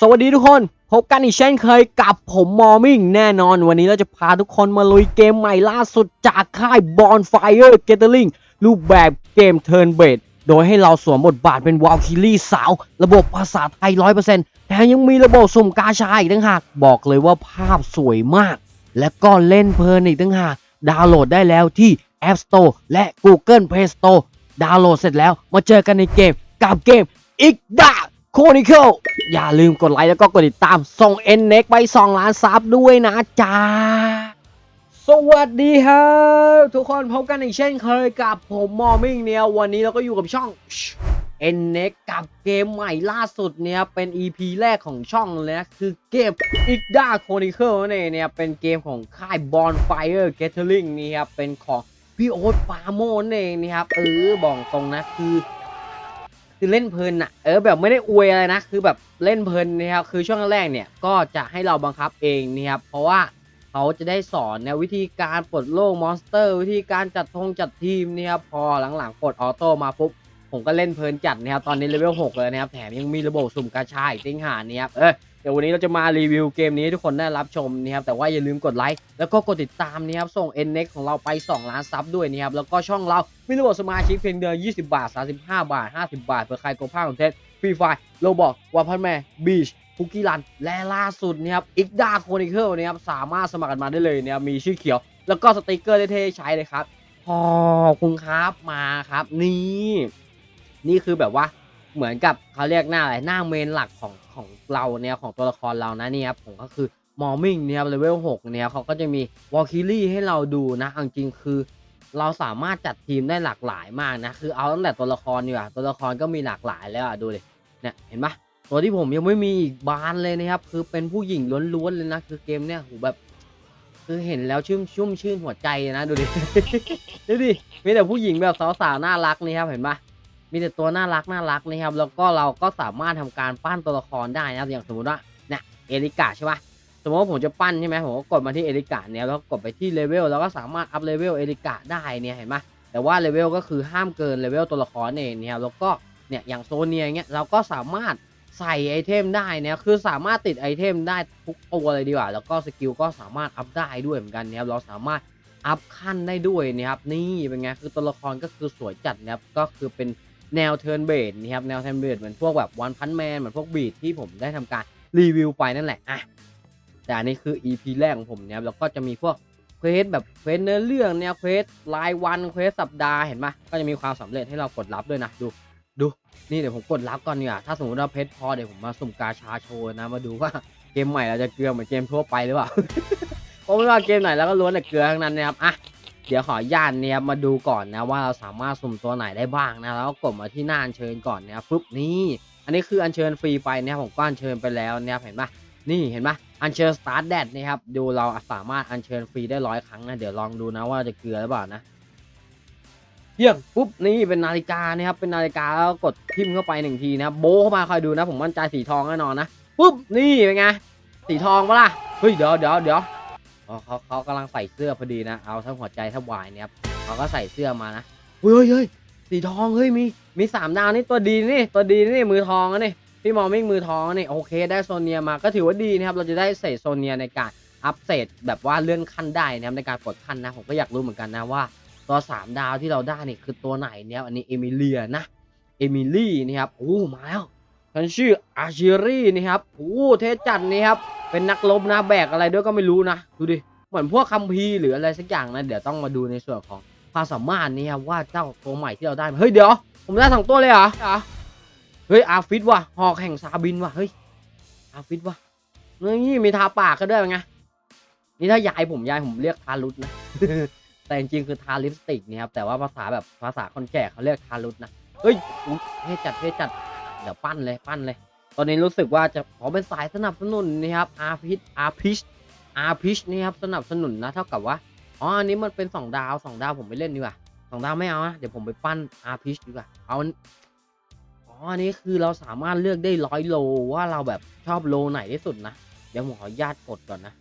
สวัสดีทุกคน พบกันอีกเช่นเคยกับผมมอร์มิ่งแน่นอนวันนี้เราจะพาทุกคนมาลุยเกมใหม่ล่าสุดจากค่าย Bonfire Gathering รูปแบบเกม Turn b a s e โดยให้เราสวมบทบาทเป็นว a l คิลี่สาว ระบบภาษาไทย 100%แถมยังมีระบบสุ่มกาชาอีกตั้งหาก บอกเลยว่าภาพสวยมาก และก็เล่นเพลินอีกตั้งหาก ดาวน์โหลดได้แล้วที่ App Store และ Google Play Store ดาวน์โหลดเสร็จแล้วมาเจอกันในเกมกับเกมอีกดา โคนิเคิลอย่าลืมกดไลค์แล้วก็กดติดตามส่ง n n e x ไป2ล้านซับด้วยนะจ๊ะสวัสดีครับ ทุกคนพบกันอีกเช่นเคยกับผมมอร์มิ่งเนี่ย วันนี้เราก็อยู่กับช่อง n n e x กับเกมใหม่ล่าสุดเนี่ย เป็น EP แรกของช่องเลยนะคือเกม i d a Chronicle นั่นเองเนี่ย เป็นเกมของค่าย Bonfire Gathering นี่ครับเป็นของพี่โอ๊ตปาโมนนเองนี่ครับเออบอกตรงนะคือ คือเล่นเพลินอะเออแบบไม่ได้อวยอะไรนะ คือแบบเล่นเพลินนะครับคือช่วงแรกเนี่ยก็จะให้เราบังคับเองนะครับเพราะว่าเขาจะได้สอนแนววิธีการปลดโลกมอนสเตอร์ วิธีการจัดทงจัดทีมนะครับพอหลังๆปลดออโต้มาปุ๊บ ผมก็เล่นเพลินจัดนะครับ ตอนนี้เลเวล6เลยนะครับ แถมยังมีระบบสุ่มกาชาอีกติ้งหานะครับ เออเดี๋ยววันนี้เราจะมารีวิวเกมนี้ทุกคนได้รับชมนะครับ แต่ว่าอย่าลืมกดไลค์แล้วก็กดติดตามนะครับ ส่ง n n e x ของเราไป 2 ล้านซับด้วยนะครับ แล้วก็ช่องเรา มีระบบสมาชิกเพียงเดือน20 บาท 35 บาท 50 บาทเพื่อใครกดภาคของเทสฟรีไฟโลบอกวาพันแม่บีชคุกกี้รันและล่าสุดนะครับอีกดาโคนิเคิลนะครับสามารถสมัครกันมาได้เลยนะครับมีชื่อเขียว แล้วก็สติกเกอร์เท่ๆใช้เลยครับขอบคุณครับมาครับนี่ นี่คือแบบว่าเหมือนกับเขาเรียกหน้าอะไรหน้าเมนหลักของของเราเนี่ยของตัวละครเรานะเนี่ยครับผมก็คือมอร์มิงเนี่ยครับเลเวล6เนี่ยเขาก็จะมีวอลคิลี่ให้เราดูนะจริงๆคือ เราสามารถจัดทีมได้หลากหลายมากนะคือเอาตั้งแต่ตัวละครดีกว่าตัวละครก็มีหลากหลายแล้วอะดูเลยเนี่ยเห็นปะตัวที่ผมยังไม่มีอีกบานเลยนะครับคือเป็นผู้หญิงล้วนๆเลยนะคือเกมเนี่ยโหแบบคือเห็นแล้วชุ่มชุ่มชื่นหัวใจนะดูดิ ดูดิมีแต่ผู้หญิงแบบสาวๆน่ารักนี่ครับเห็นปะ มีแต่ตัวน่ารักน่ารักนะครับ แล้วก็เราก็สามารถทำการปั้นตัวละครได้นะครับอย่างสมมติว่าเนี่ยเอริกาใช่ปะสมมติว่าผมจะปั้นใช่ไหมผมก็กดมาที่เอริกาเนี่ยแล้วกดไปที่เลเวลแล้วก็สามารถอัพเลเวลเอริกาได้เนี่ยเห็นไหมแต่ว่าเลเวลก็คือห้ามเกินเลเวลตัวละครเองเนี่ยแล้วก็เนี่ยอย่างโซเนียเงี้ยเราก็สามารถใส่ไอเทมได้เนี่ยคือสามารถติดไอเทมได้ทุกตัวเลยดีกว่า แล้วก็สกิลก็สามารถอัพได้ด้วยเหมือนกันเนี่ยเราสามารถอัพขั้นได้ด้วยนะครับนี่เป็นไงคือตัวละครก็คือสวยจัดนะครับก็คือเป็น แนวเทิร์นเบดนะครับ แนวเทิร์นเบดเหมือนพวกแบบวันพันแมนเหมือนพวกบีดที่ผมได้ทำการรีวิวไปนั่นแหละอะแต่อันนี้คือ EP แรกของผมเนี่ยแล้วก็จะมีพวกเควสแบบเควสเนื้อเรื่องเนี่ยเควสรายวันเควสสัปดาห์เห็นปะก็จะมีความสำเร็จให้เรากดรับด้วยนะดูดูนี่เดี๋ยวผมกดรับก่อนเนี่ยถ้าสมมติว่าเพชรพอเดี๋ยวผมมาสุ่มกาชาโชว์นะมาดูว่าเกมใหม่เราจะเกลือเหมือนเกมทั่วไปหรือเปล่าเพราะไม่ว่าเกมไหนแล้วก็ล้วนแต่เกลือทั้งนั้นนะครับอะ เดี๋ยวขออนุญาตเนี่ยมาดูก่อนนะว่าเราสามารถสุ่มตัวไหนได้บ้างนะแล้วกดมาที่หน้าอัญเชิญก่อนเนะครับปุ๊บนี่อันนี้คืออัญเชิญฟรีไปเนะครับผมก็อัญเชิญไปแล้วเนะครับเห็นปะนี่เห็นปะอัญเชิญสตาร์ทแดดนะครับดูเราสามารถอัญเชิญฟรีได้ร้อยครั้งนะเดี๋ยวลองดูนะว่าจะเกลือหรือเปล่านะเยี่ยมปุ๊บนี่เป็นนาฬิกานะครับเป็นนาฬิกาแล้วกดทิมเข้าไปหนึ่งทีนะโบเข้ามาคอยดูนะ ผมมั่นใจสีทองแน่นอนนะปุ๊บนี่เป็นไงสีทองปะล่ะเฮ้ยเดี๋ยวเดี๋ยวเดี๋ยว อ๋อเขาเขากำลังใส่เสื้อพอดีนะ เอาทั้งหัวใจทั้งวายเนี่ยครับเขาก็ใส่เสื้อมานะเฮ้ยเฮ้ยสีทองเฮ้ยมีมีสามดาวนี่ตัวดีนี่ตัวดีนี่มือทองนะนี่พี่มองมิ่งมือทองนี่โอเคได้โซเนียมาก็ถือว่าดีนะครับเราจะได้เศษโซเนียในการอัพเศษแบบว่าเลื่อนขั้นได้นะครับในการกดขั้นนะผมก็อยากรู้เหมือนกันนะว่าตัวสามดาวที่เราได้นี่คือตัวไหนเนี่ยอันนี้เอมิเลียนะเอมิลี่นี่ครับโอ้มาแล้ว ฉันชื่ออาชิรี่นี่ครับโอ้เทจัดนี่ครับ เป็นนักรบนะแบกอะไรด้วยก็ไม่รู้นะ ดูดิ เหมือนพวกคัมภีร์หรืออะไรสักอย่างนะ เดี๋ยวต้องมาดูในส่วนของความสามารถนี่ครับว่าเจ้าตัวใหม่ที่เราได้ เฮ้ยเดี๋ยว ผมได้สองตัวเลยเหรอ เฮ้ยอาฟิตว่ะ หอกแห่งซาบินว่ะ เฮ้ย อาฟิตว่ะนี่มีทาปากก็ด้วยไง นี่ถ้ายายผมยายผมเรียกทารุตนะ แต่จริงๆคือทาลิปสติกนี่ครับ แต่ว่าภาษาแบบภาษาคนแก่เขาเรียกทารุตนะ เฮ้ยอุ๊ยเท่จัดเท่จัด เดี๋ยวปั้นเลยปั้นเลย ตอนนี้รู้สึกว่าจะขอเป็นสายสนับสนุนนี่ครับอาฟิตอาพิชอาพิชนี่ครับสนับสนุนนะเท่ากับว่าอ๋ออันนี้มันเป็นสองดาวสองดาวผมไปเล่นดีกว่าสองดาวไม่เอานะเดี๋ยวผมไปปั้นอาพิชดีกว่าเอาอ๋ออันนี้คือเราสามารถเลือกได้ร้อยโลว่าเราแบบชอบโลไหนที่สุดนะเดี๋ยวผมขออนุญาตกดก่อนนะ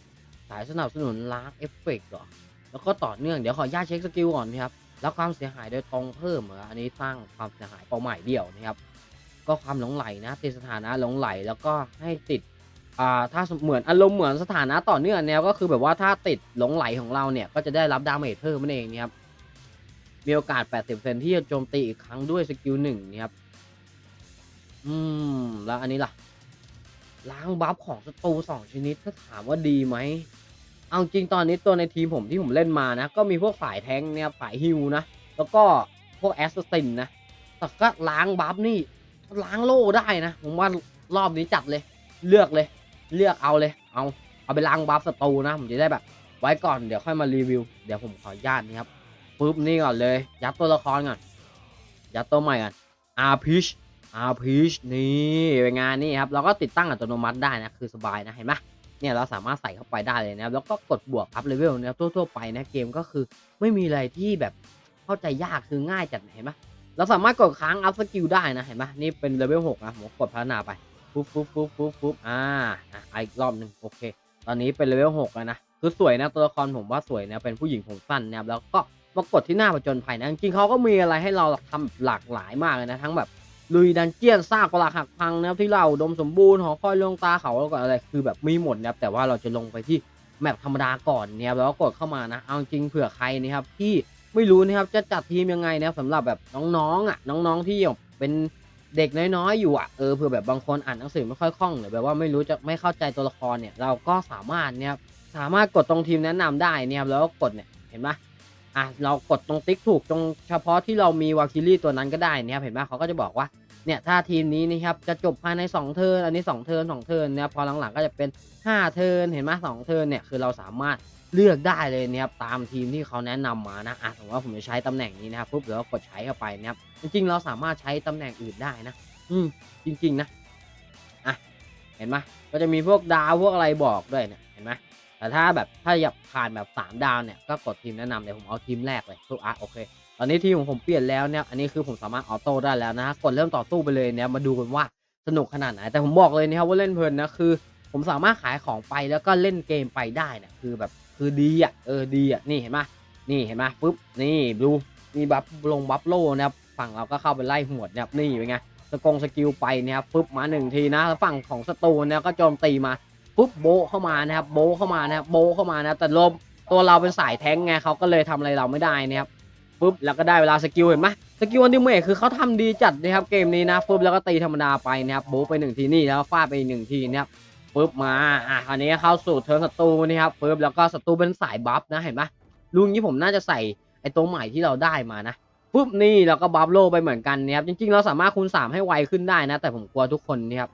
สายสนับสนุนลากเอฟเฟกต์เหรอแล้วก็ต่อเนื่องเดี๋ยวขออนุญาตเช็คสกิลก่อนนะครับแล้วความเสียหายโดยตรงเพิ่มเหรออันนี้สร้างความเสียหายเป้าหมายเดี่ยวนะครับ ก็ความหลงไหลนะติดสถานะหลงไหลแล้วก็ให้ติดอ่าถ้าเหมือนอารมณ์เหมือนสถานะต่อเนื่องแนวก็คือแบบว่าถ้าติดหลงไหลของเราเนี่ยก็จะได้รับดาเมจเพิ่มนั่นเองนะครับมีโอกาส 80%ที่จะโจมตีอีกครั้งด้วยสกิลหนึ่งนะครับ อืม แล้วอันนี้ล่ะ ล้างบัฟของศัตรูสองชนิด ถ้าถามว่าดีไหม เอาจริงตอนนี้ตัวในทีมผมที่ผมเล่นมานะ ก็มีพวกฝ่ายแทงเนี่ยฝ่ายฮิวนะ แล้วก็พวกแอสซัสซินนะ แต่ก็ล้างบัฟนี่ ล้างโล่ได้นะ ผมว่ารอบนี้จัดเลย เลือกเลย เลือกเอาเลย เอาเอาไปล้างบัฟศัตรูนะ ผมจะได้แบบ ไว้ก่อนเดี๋ยวค่อยมารีวิว เดี๋ยวผมขออนุญาตนี่ครับปุ๊บนี่ก่อนเลย ยัดตัวละครก่อน ยัดตัวใหม่ก่อนอาพิชอาพิชนี่เป็นงานนี่ครับเราก็ติดตั้งอัตโนมัติได้นะ คือสบายนะ เห็นไหมเนี่ยเราสามารถใส่เข้าไปได้เลยนะครับ แล้วก็กดบวกอัพเลเวลนะครับทั่วๆไปนะเกมก็คือไม่มีอะไรที่แบบเข้าใจยากคือง่ายจัดเห็นไหม เราสามารถกดค้างอัพสกิลได้นะเห็นไหมนี่เป็นเลเวลหกนะผมกดพัฒนาไปปุ๊บปุ๊บปุ๊บปุ๊บปุ๊บอ่าอะอีกรอบหนึ่งโอเค ตอนนี้เป็นเลเวลหกแล้วนะคือสวยนะตัวละครผมว่าสวยนะเป็นผู้หญิงผมสั้นนะครับแล้วก็มากดที่หน้าประจนภัยนะจริงเขาก็มีอะไรให้เราทำหลากหลายมากเลยนะทั้งแบบลุยดันเจียนซากปลาหักพังนะที่เราดมสมบูรณ์หอคอยลงตาเขาแล้วก็อะไรคือแบบมีหมดนะแต่ว่าเราจะลงไปที่แมปธรรมดาก่อนเนี่ยแล้วก็กดเข้ามานะเอาจริงเผื่อใครนะครับที่ ไม่รู้นะครับจะจัดทีมยังไงนะครับสำหรับแบบน้องๆอะน้องๆที่แบบเป็นเด็กน้อยๆอยู่อะเออเผื่อแบบบางคนอ่านหนังสือไม่ค่อยคล่องหรือแบบว่าไม่รู้จะไม่เข้าใจตัวละครเนี่ยเราก็สามารถเนี่ยสามารถกดตรงทีมแนะนำได้เนี่ยครับแล้วก็กดเนี่ยเห็นไหมอะเรากดตรงติ๊กถูกตรงเฉพาะที่เรามีวาคิลี่ตัวนั้นก็ได้เนี่ยครับเห็นไหมเขาก็จะบอกว่าเนี่ยถ้าทีมนี้นะครับจะจบภายใน 2 เทิร์นอันนี้ 2 เทิร์น2เทิร์นเนี่ยพอหลังๆก็จะเป็น 5 เทิร์นเห็นไหมสองเทิร์นเนี่ยคือเราสามารถ เลือกได้เลยเนี่ยครับตามทีมที่เขาแนะนำมานะอะสมมติว่าผมจะใช้ตำแหน่งนี้นะครับปุ๊บเดี๋ยวกดใช้เข้าไปนะครับจริงๆ เราสามารถใช้ตำแหน่งอื่นได้นะ อืมจริง ๆ นะอะเห็นไหมก็จะมีพวกดาวพวกอะไรบอกด้วยเนี่ยเห็นไหมแต่ถ้าแบบถ้าอยากผ่านแบบ 3 ดาวเนี่ยก็กดทีมแนะนำเดี๋ยวผมเอาทีมแรกเลยทุกอะโอเค ตอนนี้ทีมของผมเปลี่ยนแล้วเนี่ยอันนี้คือผมสามารถออโต้ได้แล้วนะกดเริ่มต่อสู้ไปเลยเนี่ยมาดูกันว่าสนุกขนาดไหนแต่ผมบอกเลยนะครับว่าเล่นเพลินนะคือ ผมสามารถขายของไปแล้วก็เล่นเกมไปได้เนี่ยคือแบบ คือดีอะเออดีอะนี่เห็นไหมนี่เห็นไหมปุ๊บนี่ดูมีบัฟลงบัฟโลนะครับฝั่งเราก็เข้าไปไล่หวดนะครับนี่เป็นไงสกงสกิลไปนี่ยครับปุ๊บมาหนึ่งทีนะแล้วฝั่งของศัตรูเนี่ยก็โจมตีมาปุ๊บโบเข้ามานะครับโบเข้ามานะครับโบเข้ามานะแต่ลมตัวเราเป็นสายแทงไงเขาก็เลยทำอะไรเราไม่ได้นะครับปุ๊บแล้วก็ได้เวลาสกิลเห็นไหมสกิลอันดิเมทคือเขาทำดีจัดนะครับเกมนี้นะปุ๊บแล้วก็ตีธรรมดาไปนะครับโบไปหนึ่งทีนี่แล้วฟาดไปหนึ่งทีนะครับ ปุ๊บมาอะคราวนี้เข้าสู่เทิร์นศัตรูนี่ครับปุ๊บแล้วก็ศัตรูเป็นสายบัฟนะเห็นไหมลุงนี้ผมน่าจะใส่ไอ้ตัวใหม่ที่เราได้มานะปุ๊บนี่เราก็บัฟโลไปเหมือนกันนะครับจริง ๆ เราสามารถคูณ 3 ให้ไวขึ้นได้นะ แต่ผมกลัวทุกคนนี่ครับ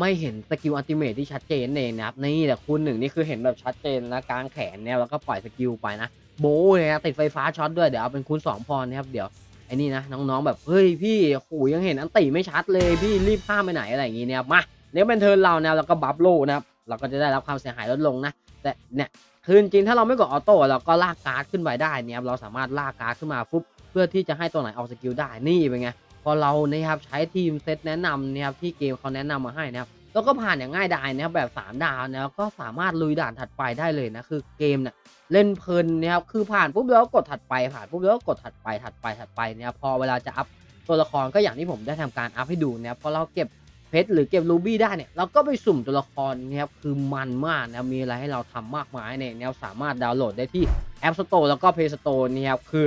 ไม่เห็นสกิลอัลติเมทที่ชัดเจนเองนะครับนี่แต่คูณหนึ่งนี่คือเห็นแบบชัดเจนนะกลางแขนเนี่ยแล้วก็ปล่อยสกิลไปนะโบ้เลยนะติดไฟฟ้าช็อตด้วยเดี๋ยวเอาเป็นคูณ 2พอนะครับเดี๋ยวไอ้นี่นะน้องๆแบบเฮ้ยพี่โหยังเห็นอันติไม่ชัดเลยพี่รีบข้ามไปไหนอะไรอย่างงี้เนี่ยมา เนี่ยเป็นเทิร์นเรานะแล้วก็บัฟโลนะครับเราก็จะได้รับความเสียหายลดลงนะ แต่เนี่ยคือจริงถ้าเราไม่กดออโต้เราก็ลากการ์ดขึ้นไปได้เนี่ยครับเราสามารถลากการ์ดขึ้นมาฟุบเพื่อที่จะให้ตัวไหนออกสกิลได้นี่เป็นไงพอเรานะครับใช้ทีมเซตแนะนำนะครับที่เกมเขาแนะนำมาให้นะครับแล้วก็ผ่านอย่างง่ายดายนะครับแบบ 3 ดาวนะครับก็สามารถลุยด่านถัดไปได้เลยนะคือเกมเนี่ยเล่นเพลินนะครับคือผ่านปุ๊บแล้วกดถัดไปผ่านปุ๊บแล้วกดถัดไปถัดไปถัดไปนะครับพอเวลาจะอัพตัวละครก็อย่างที่ผมได้ทำการอัพให้ดูนะครับพอเราเก็บ เพชรหรือเก็บรูบี้ได้เนี่ยเราก็ไปสุ่มตัวละครนะครับคือมันมากนะมีอะไรให้เราทำมากมายเนี่ยนะครับสามารถดาวน์โหลดได้ที่ App Store แล้วก็ Play Store นี่ครับคือ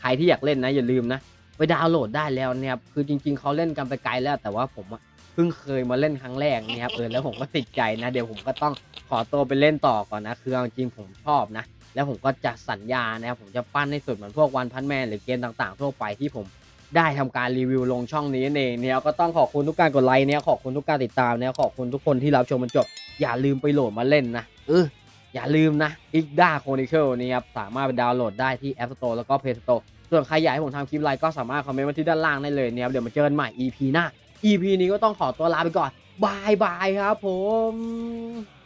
ใครที่อยากเล่นนะอย่าลืมนะไปดาวน์โหลดได้แล้วเนี่ยครับคือจริง ๆเขาเล่นกันไปไกลแล้ว แต่ว่าผมอะเพิ่งเคยมาเล่นครั้งแรกนี่ยครับเออแล้วผมก็ติดใจนะ เดี๋ยวผมก็ต้องขอตัวไปเล่นต่อก่อนนะคือจริงๆผมชอบนะแล้วผมก็จะสัญญานะครับผมจะปั้นให้สุดเหมือนพวกวันพันแมนหรือเกมต่างๆ ทั่วไปที่ผม ได้ทำการรีวิวลงช่องนี้นเองเนี่ยก็ต้องขอบคุณทุกการกดไลค์เนี่ยขอบคุณทุกการติดตามเนี่ยขอบคุณทุกคนที่รับชมมันจบ อย่าลืมไปโหลดมาเล่นนะเอออย่าลืมนะ i g d a Chronicle นี่ครับสามารถไปดาวน์โหลดได้ที่ App Store แล้วก็ Play Store ส่วนใครอยากให้ผมทำคลิปอะไรก็สามารถคอมเมนต์มาที่ด้านล่างได้เลยเนี่ยเดี๋ยวมาเจอกันใหม่ EP หน้า EP นี้ก็ต้องขอตัวลาไปก่อนบายบายครับผม